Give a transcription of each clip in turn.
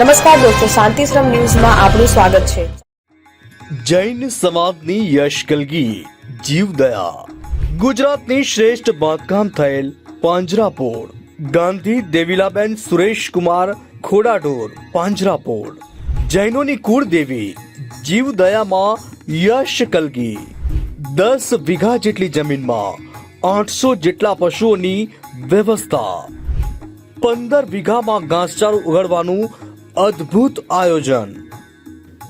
નમસ્કાર દોસ્તો, શાંતિશ્રમ ન્યૂઝમાં આપનું સ્વાગત છે. જૈન સમાજની યશ કલગી જીવદયા ગુજરાતની શ્રેષ્ઠ બાંધકામ થયેલ પાંજરાપોળ. ગાંધી દેવીલાબેન સુરેશકુમાર ખોડાઢોર, પાંજરાપોળ. જૈનોની કુળદેવી જીવદયામાં યશ કલગી. દસ વીઘા જેટલી જમીનમાં આઠસો જેટલા પશુઓની વ્યવસ્થા. પંદર વીઘામાં ઘાસચારો ઉગાડવાનું અદ્ભુત આયોજન.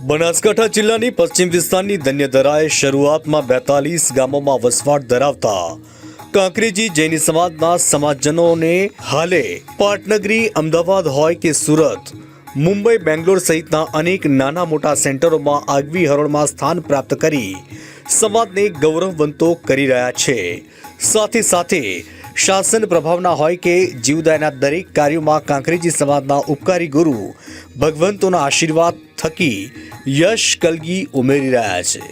બનાસકાંઠા જિલ્લાની પશ્ચિમ વિસ્તારની ધન્યધરાએ શરૂઆતમાં બેતાલીસ ગામોમાં વસવાટ ધરાવતા કાંકરેજી જૈની સમાજના સમાજજનોને હાલે. પાટનગરી, અમદાવાદ હોય કે સુરત, મુંબઈ, બેંગ્લોર સહિતના અનેક નાના મોટા સેન્ટરોમાં આગવી હરોળમાં સ્થાન પ્રાપ્ત કરી સમાજને ગૌરવવંતો કરી રહ્યા છે. સાથે સાથે શાસન પ્રભાવના હોય કે જીવદાયના દરેક કાર્યોમાં કાંકરેજી સમાજના ઉપકારી ગુરુ ભગવંતોના આશીર્વાદ થકી યશ કલગી ઉમેરી રહ્યા છે.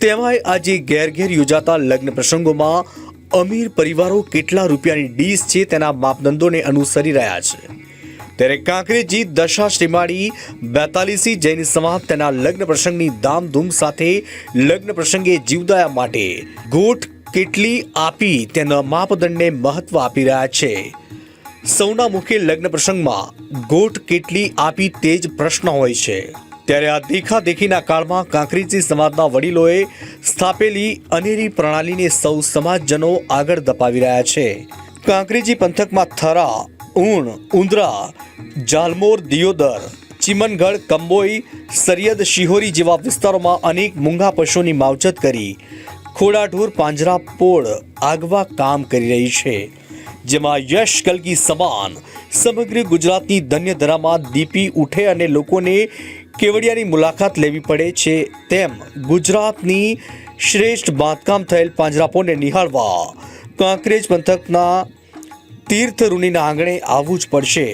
તેમાંય આજે ઘેર ઘેર યોજાતા લગ્ન પ્રસંગોમાં અમીર પરિવારો કેટલા રૂપિયાની ડીશ છે તેના માપદંડોને અનુસરી રહ્યા છે. ત્યારે કાંકરેજી દશા શ્રીમાળી બેતાલીસી જૈન સમાજ તેના લગ્ન પ્રસંગની ધામધૂમ સાથે લગ્ન પ્રસંગે જીવદયા માટે ગોઠ કેટલી આપી તેના માપદંડને મહત્વ આપી રહ્યા છે. સૌના મુખે લગ્ન પ્રસંગમાં ગોઠ કેટલી આપી તે જ પ્રશ્ન હોય છે. ત્યારે આ દેખાદેખીના કાળમાં કાંકરીજી સમાજના વડીલોએ સ્થાપેલી અનેરી પ્રણાલીને સૌ સમાજજનો આગળ ધપાવી રહ્યા છે. કાંકરીજી પંથકમાં થરા ઊણ ઉંદરા, જાલમોર, દિયોદર, ચિમનગઢ, કંબોઈ, સરિયદ, શિહોરી જેવા વિસ્તારોમાં અનેક મૂંગા પશુઓની માવજત કરી ખોડાઢોર પાંજરા પોળ આગવા કામ કરી રહી છે, જેમાં યશ કલકી સમાન સમગ્ર ગુજરાતની ધન્ય ધરામાં દીપી ઉઠે અને લોકોને કેવડિયાની મુલાકાત લેવી પડે છે, તેમ ગુજરાતની શ્રેષ્ઠ બાંધકામ થયેલ પાંજરાપોળને નિહાળવા કાંકરેજ પંથકના તીર્થ ઋણીના આંગણે આવવું જ પડશે.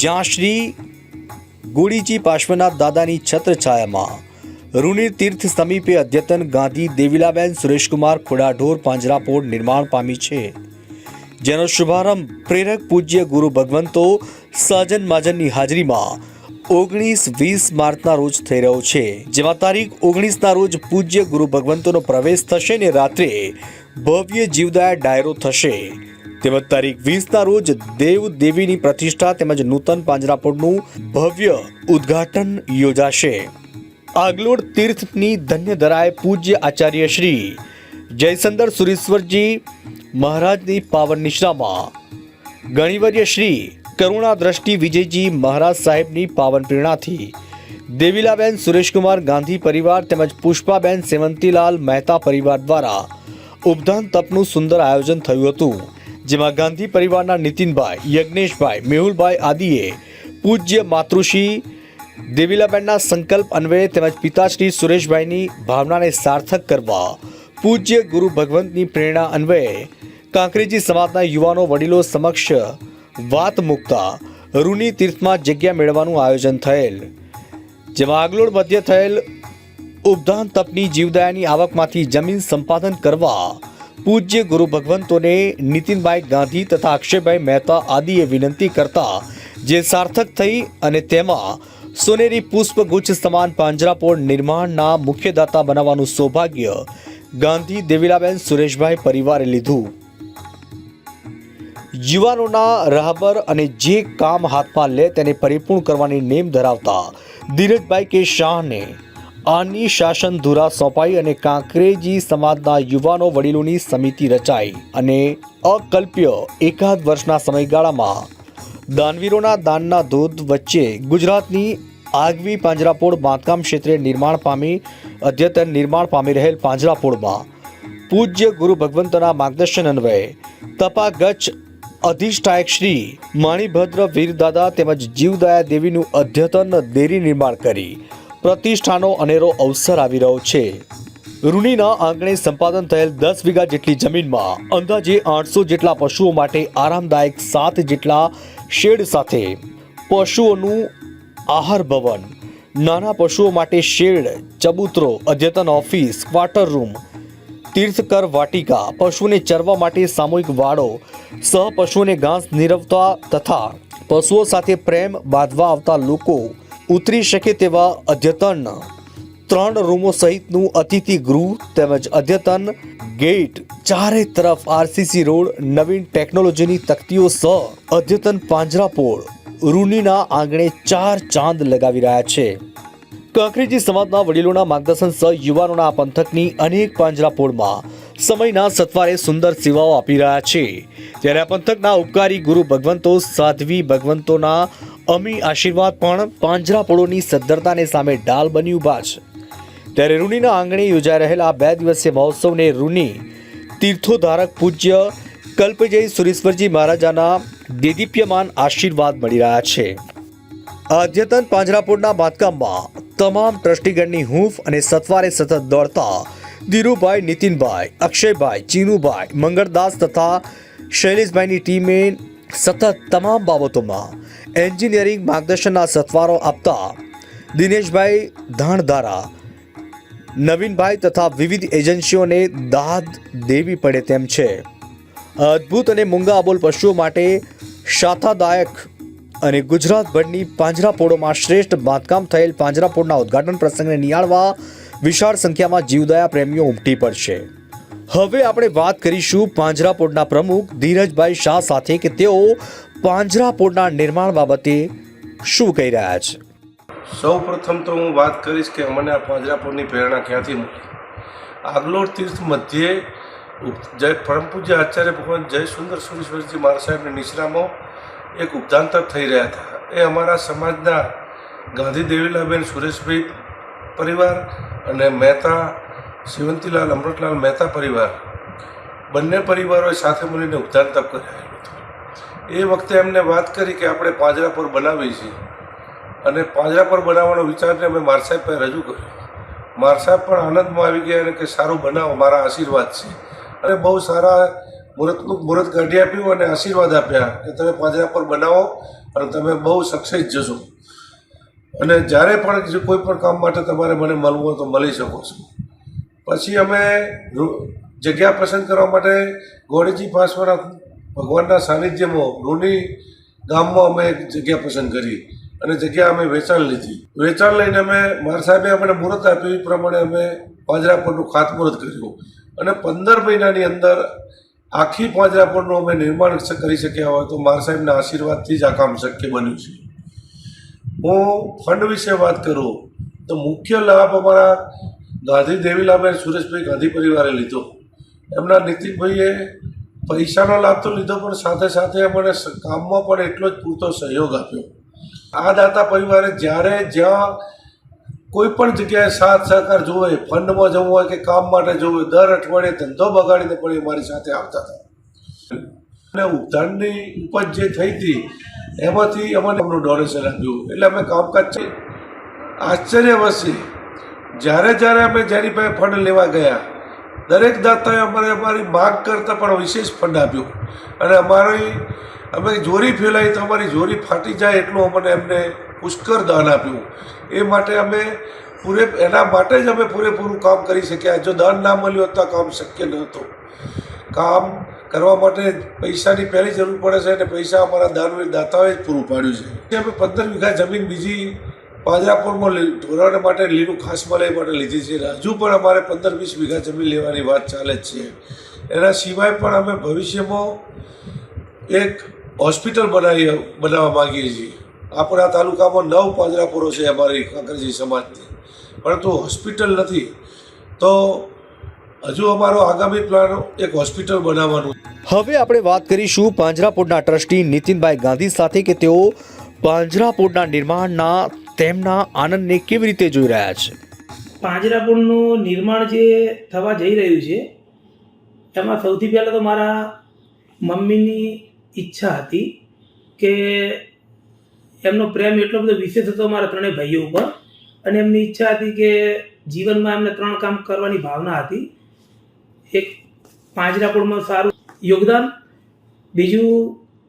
જ્યાં શ્રી ગોળીજી પાર્શ્વનાથ દાદાની છત્રછાયામાં ઋષિ તીર્થ સમીપે અદ્યતન ગાંધી દેવીલાબેન સુરેશકુમાર ખોડાઢોર પાંજરાપોળ નિર્માણ પામી છે. જેનો શુભારંભ પ્રેરક પૂજ્ય ગુરુ ભગવંતો સાજન માજનની હાજરીમાં ઓગણીસ વીસ માર્ચના રોજ થઈ રહ્યો છે. જેમાં તારીખ ઓગણીસના રોજ પૂજ્ય ગુરુ ભગવંતોનો પ્રવેશ થશે ને રાત્રે ભવ્ય જીવદાય ડાયરો થશે. તેમજ તારીખ વીસના રોજ દેવ દેવીની પ્રતિષ્ઠા તેમજ નૂતન પાંજરાપોળનું ભવ્ય ઉદ્ઘાટન યોજાશે. આગલોડ તીર્થની ધન્ય ધરાય પૂજ્ય આચાર્ય શ્રી જયસંદર સુરેશ્વરજી મહારાજની પાવન નિશ્રામાં ગણિવર્ય શ્રી કરુણા દ્રષ્ટિ વિજયજી મહારાજ સાહેબની પાવન પ્રેરણાથી દેવીલાબેન સુરેશકુમાર ગાંધી પરિવાર તેમજ પુષ્પાબેન સેવંતીલાલ મહેતા પરિવાર દ્વારા ઉપધાન તપનું સુંદર આયોજન થયું હતું, જેમાં ગાંધી પરિવારના નીતિનભાઈ, યજ્ઞેશભાઈ, મેહુલભાઈ આદિએ પૂજ્ય માતૃશ્રી દેવીલાબેનના સંકલ્પ અન્વયે તેમજ પિતાશ્રી સુરેશભાઈની ભાવનાને સાર્થક કરવા પૂજ્ય ગુરુ ભગવંતની પ્રેરણા અન્વયે કાંકરેજી સમાજના યુવાનો વડીલો સમક્ષ વાત મૂકતા રૂની તીર્થમાં જગ્યા મેળવવાનું આયોજન થયેલ, જેમાં આગલોડ મધ્ય થયેલ ઉપધાન તપની જીવદયાની આવકમાંથી જમીન સંપાદન કરવા પૂજ્ય ગુરુ ભગવંતોને નીતિનભાઈ ગાંધી તથા અક્ષયભાઈ મહેતા આદિએ વિનંતી કરતા જે સાર્થક થઈ અને તેમાં સોનેરી પુષ્પગુચ્છ સમાન પાંજરાપોળ નિર્માણના મુખ્યદાતા બનાવવાનું સૌભાગ્ય ગાંધી દેવીલાબેન સુરેશભાઈ પરિવારે લીધું. યુવાનોના રાહબર અને જે કામ હાથમાં લે તેને પરિપૂર્ણ કરવાની નેમ ધરાવતા ધીરજભાઈ કે શાહને આની શાસન ધુરા સોંપાઈ અને કાંકરેજી સમાજના યુવાનો વડીલોની સમિતિ રચાઈ અને અકલ્પ્ય એકાદ વર્ષના સમયગાળામાં દાનવીરોના દાનના ધોધ વચ્ચે ગુજરાતની આગવી પાંજરાપોળ બાંધકામ ક્ષેત્રે નિર્માણ પામી, અદ્યતન નિર્માણ પામી રહેલ પાંજરાપોળમાં પૂજ્ય ગુરુ ભગવંતના માર્ગદર્શન અન્વયે તપાગચ્છ અધિષ્ઠાયક શ્રી માણીભદ્ર વીરદાદા તેમજ જીવદયા દેવીનું અદ્યતન દેરી નિર્માણ કરી પ્રતિષ્ઠાનો અનેરો અવસર આવી રહ્યો છે. રૂનીના આંગણે સંપાદન થયેલ દસ વીઘા જેટલી જમીનમાં અંદાજે આઠસો જેટલા પશુઓ માટે આરામદાયક સાત જેટલા શેડ સાથે પશુઓનું આહાર ભવન, નાના પશુઓ માટે શેડ, ચબૂતરો, અદ્યતન ઓફિસ, ક્વાર્ટર રૂમ, તીર્થકર વાટિકા પશુને ચરવા માટે સામૂહિક વાડો, સહ પશુઓને ઘાસ નિરવતા તથા પશુઓ સાથે પ્રેમ બાંધવા આવતા લોકો ઉતરી શકે તેવા અદ્યતન ત્રણ રૂમો સહિતનું અતિથિ ગૃહ તેમજ અદ્યતન ગેટ, ચારે તરફ આરસીસી રોડ, નવીન ટેકનોલોજીની તકતીઓ સહ અદ્યતન પાંજરાપોળ રૂનીના આંગણે ચાર ચાંદ લગાવી રહ્યા છે. કાંકરેજી સમાજના વડીલોના માર્ગદર્શન સહ યુવાનોના આ પંથકની અનેક પાંજરાપોળમાં સમયના સત્વારે સુંદર સેવાઓ આપી રહ્યા છે. ત્યારે આ પંથકના ઉપકારી ગુરુ ભગવંતો, સાધ્વી ભગવંતોના અમી આશીર્વાદ પણ પાંજરાપોળોની સદ્ધરતાને સામે ઢાલ બની ઊભા છે. ત્યારે રૂનીના આંગણે યોજાઈ રહેલા બે દિવસીય મહોત્સવને રૂની તીર્થોધારક પૂજ્ય કલ્પજય સુરેશ્વરજી મહારાજાના દેદીપ્યમાન આશીર્વાદ મળી રહ્યા છે. અદ્યતન પાંજરાપોળના બાંધકામમાં તમામ ટ્રસ્ટીગણની હૂંફ અને સત્વારે સતત દોડતા ધીરુભાઈ નીતિનભાઈ, અક્ષયભાઈ, ચીનુભાઈ, મંગળદાસ તથા શૈલેષભાઈની ટીમે સતત તમામ બાબતોમાં એન્જિનિયરિંગ માર્ગદર્શનના સત્વારો આપતા દિનેશભાઈ ધાણધારા નવીનભાઈ તથા વિવિધ એજન્સીઓને દાદ દેવી પડે તેમ છે. અદ્ભુત અને મૂંગા અબોલ પશુઓ માટે શાથાદાયક અને ગુજરાતભરની પાંજરાપોળોમાં શ્રેષ્ઠ બાંધકામ થયેલ પાંજરાપોળના ઉદ્ઘાટન પ્રસંગને નિહાળવા વિશાળ સંખ્યામાં જીવદયા પ્રેમીઓ ઉમટી પડશે. હવે આપણે વાત કરીશું પાંજરાપોળના પ્રમુખ ધીરજભાઈ શાહ સાથે કે તેઓ પાંજરાપોળના નિર્માણ બાબતે શું કહી રહ્યા છે? સૌ પ્રથમ તો હું વાત કરીશ કે મને આ પાંજરાપુરની પ્રેરણા ક્યાંથી મળી? આગલોડ તીર્થ મધ્યે જય પરમ પૂજ્ય આચાર્ય ભગવાન જય સુંદર સુરેશ્વરજી મહારાજ સાહેબની નિશ્રામાં એક ઉપધાંતર થઈ રહ્યા હતા. એ અમારા સમાજના ગાંધી દેવીલાબેન સુરેશભાઈ પરિવાર અને મહેતા શિવંતીલાલ, અમૃતલાલ મહેતા પરિવાર બંને પરિવારોએ સાથે મળીને ઉપધાંતર કરાયેલું હતું એ વખતે એમને વાત કરી કે આપણે પાંજરાપુર બનાવીએ છીએ. અને પાંજરા પર બનાવવાનો વિચારને અમે માર સાહેબ પાસે રજૂ કર્યો. માર સાહેબ પણ આનંદમાં આવી ગયા અને કે સારું બનાવો, મારા આશીર્વાદ છે. અને બહુ સારા મુહૂર્તનું મુહૂર્ત કાઢી આપ્યું અને આશીર્વાદ આપ્યા કે તમે પાંજરા પર બનાવો અને તમે બહુ સક્સેસ જશો. અને જ્યારે પણ કોઈ પણ કામ માટે તમારે મને મળવું હોય તો મળી શકો છો. પછી અમે જગ્યા પસંદ કરવા માટે ગોળીજી પાસવાના ભગવાનના સાનિધ્યમાં રૂની ગામમાં અમે એક જગ્યા પસંદ કરી. અને જગ્યા અમે વેચાણ લીધી વેચાણ લઈને અમે મારા સાહેબે અમને મુહૂર્ત આપ્યું એ પ્રમાણે અમે પાંજરાપોળનું ખાતમુહૂર્ત કર્યું. અને પંદર મહિનાની અંદર આખી પાંજરાપોળનું અમે નિર્માણ કરી શક્યા હોય તો મારા સાહેબના આશીર્વાદથી જ આ કામ શક્ય બન્યું છે. હું ફંડ વિશે વાત કરું, તો મુખ્ય લાભ અમારા ગાંધી દેવીલાબેન સુરેશભાઈ ગાંધી પરિવારે લીધો. એમના નીતિનભાઈએ પૈસાનો લાભ તો લીધો, પણ સાથે સાથે અમને કામમાં પણ એટલો જ પૂરતો સહયોગ આપ્યો. આ દાતા પરિવારે જ્યારે જ્યાં કોઈ પણ જગ્યાએ સાથ સહકાર જોવે ફંડમાં જવું હોય કે કામ માટે જવું હોય, દર અઠવાડિયે ધંધો બગાડીને પણ એ મારી સાથે આવતા હતા. અને ઉદ્યાનની ઉપજ જે થઈ હતી, એમાંથી અમને એમનું ડોનેશન આપ્યું. એટલે અમે કામકાજ છે. આશ્ચર્યવશી, જ્યારે જ્યારે અમે જેની પાસે ફંડ લેવા ગયા, દરેક દાતાએ અમારે અમારી માગ કરતાં પણ વિશેષ ફંડ આપ્યું. અને અમારી અમે જોરી ફેલાઈ તો અમારી જોરી ફાટી જાય એટલું અમને એમને પુષ્કર દાન આપ્યું. એ માટે અમે પૂરે એના માટે જ અમે પૂરેપૂરું કામ કરી શક્યા. જો દાન ના મળ્યું હોત કામ શક્ય નહોતું કામ કરવા માટે પૈસાની પહેલી જરૂર પડે છે અને પૈસા અમારા દાનવીર દાતાઓએ જ પૂરું પાડ્યું છે. અમે પંદર વીઘા જમીન બીજી પાંજરાપુરમાં ઢોરાને માટે લીલું ખાસ મલાઈ માટે લીધી છે. હજુ પણ અમારે પંદર વીસ વીઘા જમીન લેવાની વાત ચાલે જ છે. એના સિવાય પણ અમે ભવિષ્યમાં એક હોસ્પિટલ બનાવી બનાવવા માગીએ છીએ. આપણા તાલુકામાં નવ પાંજરાપુરો છે અમારી કાંકરજી સમાજની પરંતુ હોસ્પિટલ નથી. તો હજુ અમારો આગામી પ્લાન એક હોસ્પિટલ બનાવવાનું હવે આપણે વાત કરીશું પાંજરાપોળના ટ્રસ્ટી નીતિનભાઈ ગાંધી સાથે કે તેઓ પાંજરાપોળના નિર્માણના તેમના આનંદને કેવી રીતે જોઈ રહ્યા છે? પાંજરાપોળનું નિર્માણ જે થવા જઈ રહ્યું છે એમાં સૌથી પહેલાં તો મારા મમ્મીની ઈચ્છા હતી કે એમનો પ્રેમ એટલો બધો વિશેષ હતો મારા ત્રણેય ભાઈઓ ઉપર. અને એમની ઈચ્છા હતી કે જીવનમાં એમને ત્રણ કામ કરવાની ભાવના હતી. એક પાંજરાપોળમાં સારું યોગદાન, બીજું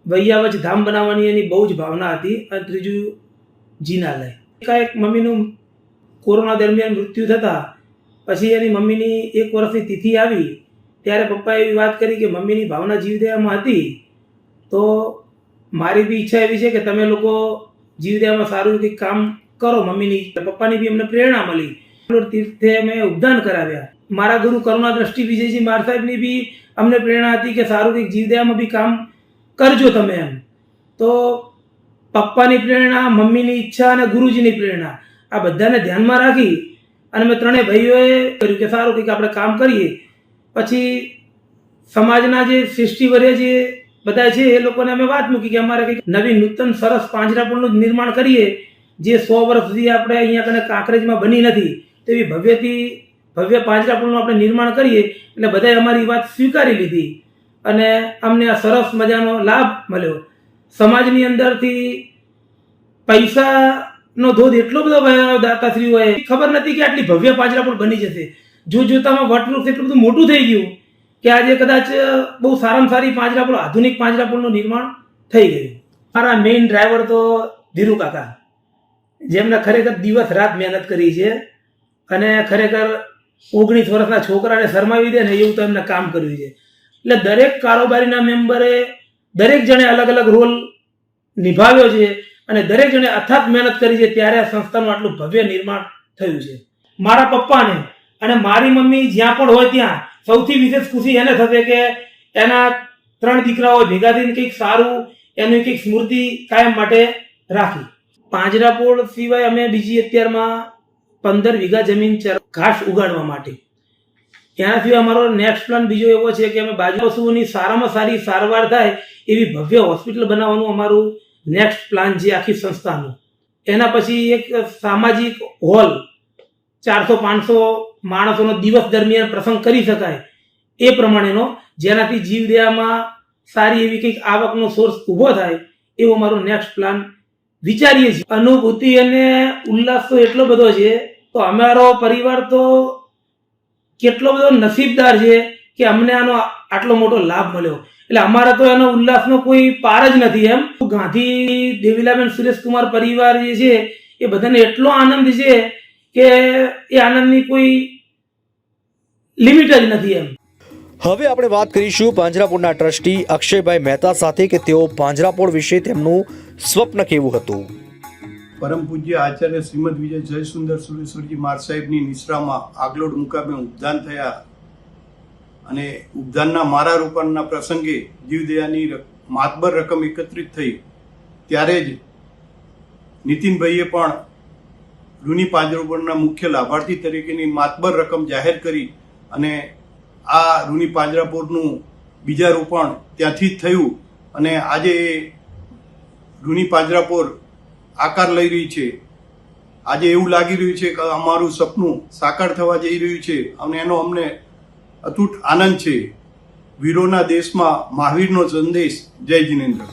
વૈયાવજ ધામ બનાવવાની એની બહુ જ ભાવના હતી અને ત્રીજું જીનાલય. એકાએક મમ્મીનું કોરોના દરમિયાન મૃત્યુ થતાં પછી એની મમ્મીની એક વર્ષની તિથિ આવી, ત્યારે પપ્પાએ એવી વાત કરી કે મમ્મીની ભાવના જીવદયામાં હતી. તો મારી બી ઈચ્છા એવી છે કે તમે લોકો જીવદયામાં સારું કંઈક કામ કરો મમ્મીની. પપ્પાની બી અમને પ્રેરણા મળી. તીર્થે અમે ઉદ્ધાન કરાવ્યા. મારા ગુરુ કરુણા દ્રષ્ટિ વિજયજી માર સાહેબની બી અમને પ્રેરણા હતી કે સારું કંઈક જીવદયામાં બી કામ કરજો તમે એમ. તો પપ્પાની પ્રેરણા, મમ્મીની ઈચ્છા અને ગુરુજીની પ્રેરણા આ બધાને ધ્યાનમાં રાખી અને મેં ત્રણેય ભાઈઓએ કર્યું કે સારું કંઈક આપણે કામ કરીએ. પછી સમાજના જે સૃષ્ટિવર્ય જે બધા છે એ લોકોને અમે વાત મૂકી કે અમારે કંઈક નવી નૂતન સરસ પાંજરાપોળનું નિર્માણ કરીએ, જે સો વર્ષ સુધી આપણે અહીંયા કને કાંકરેજમાં બની નથી, તેવી ભવ્યથી, ભવ્ય પાંજરાપોળનું આપણે નિર્માણ કરીએ, એટલે બધાએ અમારી વાત સ્વીકારી લીધી. અને અમને આ સરસ મજાનો લાભ મળ્યો. સમાજની અંદરથી પૈસાનો ધોધ એટલો બધો ભરાયો દાતાશ્રીઓએ, ખબર નથી કે આટલી ભવ્ય પાંજરાપોળ બની જશે. જો જોતામાં વટવૃક્ષ એટલું બધું મોટું થઈ ગયું. કે આજે કદાચ બહુ સારામાં સારી પાંજરાપોળ આધુનિક પાંજરાપોળનું નિર્માણ થઈ ગયું. મારા મેઇન ડ્રાઈવર તો ધીરુ કાકા. જેમને ખરેખર દિવસ રાત મહેનત કરી છે અને ખરેખર ઓગણીસ વર્ષના છોકરાને શરમાવી દે ને એવું તો એમને કામ કર્યું છે. એટલે દરેક કારોબારીના મેમ્બરે દરેક જણે અલગ અલગ રોલ નિભાવ્યો છે અને દરેક જણે અથાત મહેનત કરી છે ત્યારે આ સંસ્થાનું આટલું ભવ્ય નિર્માણ થયું છે. મારા પપ્પાને અને મારી મમ્મી જ્યાં પણ હોય ત્યાં સૌથી વિશેષ ખુશી એને થશે કે એના ત્રણ દીકરાઓ ભેગા થઈને કંઈક સારું, એની કંઈક સ્મૃતિ કાયમ માટે રાખી. પાંજરાપોળ સિવાય અમે બીજી અત્યારમાં પંદર વીઘા જમીન ઘાસ ઉગાડવા માટે. એના સિવાય અમારો નેક્સ્ટ પ્લાન બીજો એવો છે કે અમે બાજુ પશુઓની સારામાં સારી સારવાર થાય એવી ભવ્ય હોસ્પિટલ બનાવવાનું અમારું નેક્સ્ટ પ્લાન છે આખી સંસ્થાનું. એના પછી એક સામાજિક હોલ ચારસો પાંચસો માણસોનો દિવસ દરમિયાન પ્રસંગ કરી શકાય. એ પ્રમાણેનો જેનાથી જીવદયામાં સારી એવી કંઈક આવકનો સોર્સ ઊભો થાય, એવો મારો નેક્સ્ટ પ્લાન વિચારીએ છીએ. અનુભૂતિ અને ઉલ્લાસ તો એટલો બધો છે તો અમારો પરિવાર તો કેટલો બધો નસીબદાર છે કે અમને આનો આટલો મોટો લાભ મળ્યો. એટલે અમારા તો એનો ઉલ્લાસનો કોઈ પાર જ નથી એમ. ગાંધી દેવીલાબેન સુરેશકુમાર પરિવાર જે છે એ બધાને એટલો આનંદ છે કે એ આનંદની કોઈ લિમિટ જ નથી એમ. હવે આપણે વાત કરીશું પાંજરાપોળના ટ્રસ્ટી અક્ષયભાઈ મહેતા સાથે કે તેઓ પાંજરાપોળ વિશે તેમનું સ્વપ્ન કેવું હતું? પરમ પૂજ્ય આચાર્ય શ્રીમદ વિજય જયસુંદર સુરેશ્વરજી માર સાહેબની નિશ્રામાં આગલોડ મુકામે ઉપદાન થયા અને ઉપદાનના મારા રોપણના પ્રસંગે જીવદયાની માતબર રકમ એકત્રિત થઈ. ત્યારે જ નીતિનભાઈએ પણ રૂની પાંજરાપોળના મુખ્ય લાભાર્થી તરીકેની માતબર રકમ જાહેર કરી અને આ રૂની પાંજરાપોળનું બીજા રોપણ ત્યાંથી જ થયું અને આજે એ રૂની પાંજરાપોર આકાર લઈ રહી છે. આજે એવું લાગી રહ્યું છે કે અમારું સપનું સાકાર થવા જઈ રહ્યું છે અને એનો અમને અતૂટ આનંદ છે. વીરોના દેશમાં મહાવીરનો સંદેશ, જય જિનેન્દ્ર.